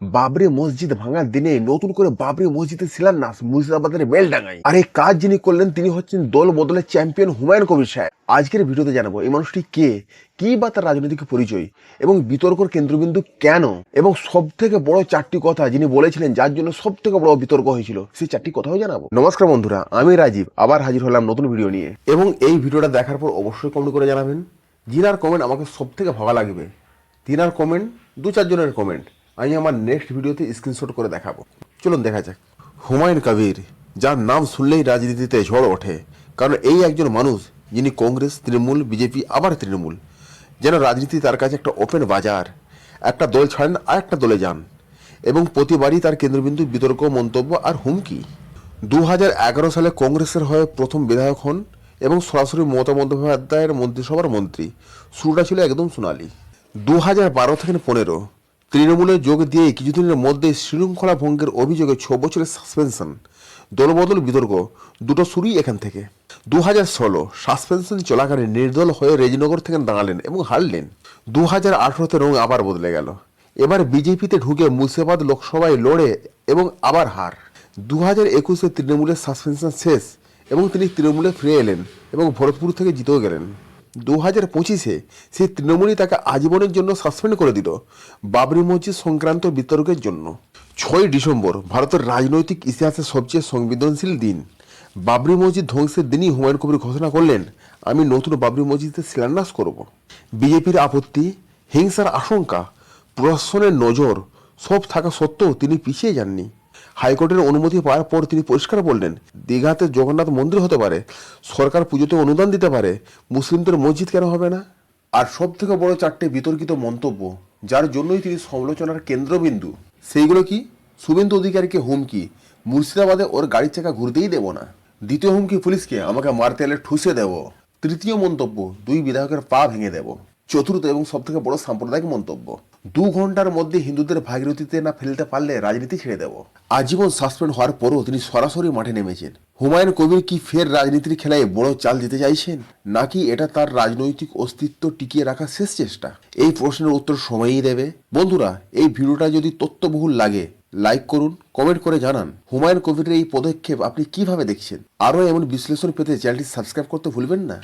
বাবরি মসজিদ ভাঙার দিনে নতুন করে বাবরি মসজিদের শিলান্যাস মুর্শিদাবাদের বেলডাঙ্গায় আর এই কাজ যিনি করলেন, তিনি হচ্ছেন দল বদলের চ্যাম্পিয়ন হুমায়ুন কবির সাহেব। আজকের ভিডিওতে জানাব এই মানুষটি কে, কি বা তার রাজনৈতিক পরিচয় এবং বিতর্কর কেন্দ্রবিন্দু কেন? এবং সব থেকে বড় চারটি কথা যিনি বলেছিলেন, যার জন্য সব থেকে বড় বিতর্ক হয়েছিল, সেই চারটি কথাও জানাব। নমস্কার বন্ধুরা, আমি রাজীব, আবার হাজির হলাম নতুন ভিডিও নিয়ে। এবং এই ভিডিওটা দেখার পর অবশ্যই কমেন্ট করে জানাবেন। জিনার কমেন্ট আমাকে সব থেকে ভালো লাগবে, তিনার কমেন্ট দু চারজনের কমেন্ট। আমি আমার নেক্সট ভিডিওতে স্ক্রিনশট করে দেখাবো। চলুন দেখা যাক। হুমায়ুন কবির, যার নাম শুনলেই রাজনীতিতে ঝড় ওঠে, কারণ এই একজন মানুষ যিনি কংগ্রেস, তৃণমূল, বিজেপি, আবার তৃণমূল। যেন রাজনীতি তার কাছে একটা ওপেন বাজার, একটা দল ছাড়েন আর একটা দলে যান, এবং প্রতিবারই তার কেন্দ্রবিন্দু বিতর্ক, মন্তব্য আর হুমকি। দু হাজার এগারো সালে কংগ্রেসের হয়ে প্রথম বিধায়ক হন এবং সরাসরি মমতা বন্দ্যোপাধ্যায়ের মন্ত্রিসভার মন্ত্রী। শুরুটা ছিল একদম সোনালি। দু হাজার বারো থেকে পনেরো তৃণমূলে যোগ দিয়ে কিছুদিনের মধ্যে শৃঙ্খলা ভঙ্গের অভিযোগে ছ বছরের সাসপেনশন। দলবদল বিতর্ক, দুটো শুরুই এখান থেকে। দু হাজার ষোলো সাসপেনশন চলাকালীন নির্দল হয়ে রেজিনগর থেকে দাঁড়ালেন এবং হারলেন। দু হাজার আঠেরোতে রং আবার বদলে গেল। এবার বিজেপিতে ঢুকে মুর্শিদাবাদ লোকসভায় লড়ে এবং আবার হার। দু হাজার একুশে তৃণমূলের সাসপেনশন শেষ এবং তিনি তৃণমূলে ফিরে এলেন এবং ভরতপুর থেকে জিতেও গেলেন। দু হাজার পঁচিশে সেই তৃণমূলই তাকে আজীবনের জন্য সাসপেন্ড করে দিল বাবরি মসজিদ সংক্রান্ত বিতর্কের জন্য। ছয় ডিসেম্বর ভারতের রাজনৈতিক ইতিহাসের সবচেয়ে সংবেদনশীল দিন। বাবরি মসজিদ ধ্বংসের দিনই হুমায়ুন কবির ঘোষণা করলেন, আমি নতুন বাবরি মসজিদের শিলান্যাস করব। বিজেপির আপত্তি, হিংসার আশঙ্কা, প্রশাসনের নজর, সব থাকা সত্ত্বেও তিনি পিছিয়ে যাননি। হাইকোর্টের অনুমতি পাওয়ার পর তিনি পরিষ্কার বললেন, দীঘাতে জগন্নাথ মন্দির হতে পারে, সরকার পুজোতে অনুদান দিতে পারে, মুসলিমদের মসজিদ কেন হবে না? আর সব থেকে বড় চারটে বিতর্কিত মন্তব্য, যার জন্যই তিনি সমালোচনার কেন্দ্রবিন্দু। সেইগুলো কি? শুভেন্দু অধিকারীকে হুমকি, মুর্শিদাবাদে ওর গাড়ির চাকা ঘুরতেই দেব না। দ্বিতীয় হুমকি পুলিশকে, আমাকে মারতে এলে ঠুসে দেব। তৃতীয় মন্তব্য, দুই বিধায়কের পা ভেঙে দেব। চতুর্থ এবং সব থেকে বড় সাম্প্রদায়িক মন্তব্য দু ঘণ্টার মধ্যে হিন্দুদের ভাগীরথীতে না ফেলতে পারলে রাজনীতি ছেড়ে দেব। আজীবন সাসপেন্ড হওয়ার পরও তিনি সরাসরি মাঠে নেমেছেন। হুমায়ুন কবির কি ফের রাজনীতির খেলায় বড় চাল দিতে চাইছেন? নাকি এটা তার রাজনৈতিক অস্তিত্ব টিকিয়ে রাখার শেষ চেষ্টা? এই প্রশ্নের উত্তর সময়ই দেবে। বন্ধুরা, এই ভিডিওটা যদি তথ্যবহুল লাগে লাইক করুন কমেন্ট করে জানান। হুমায়ুন কবিরের এই পদক্ষেপ আপনি কীভাবে দেখছেন? আরও এমন বিশ্লেষণ পেতে চ্যানেলটি সাবস্ক্রাইব করতে ভুলবেন না।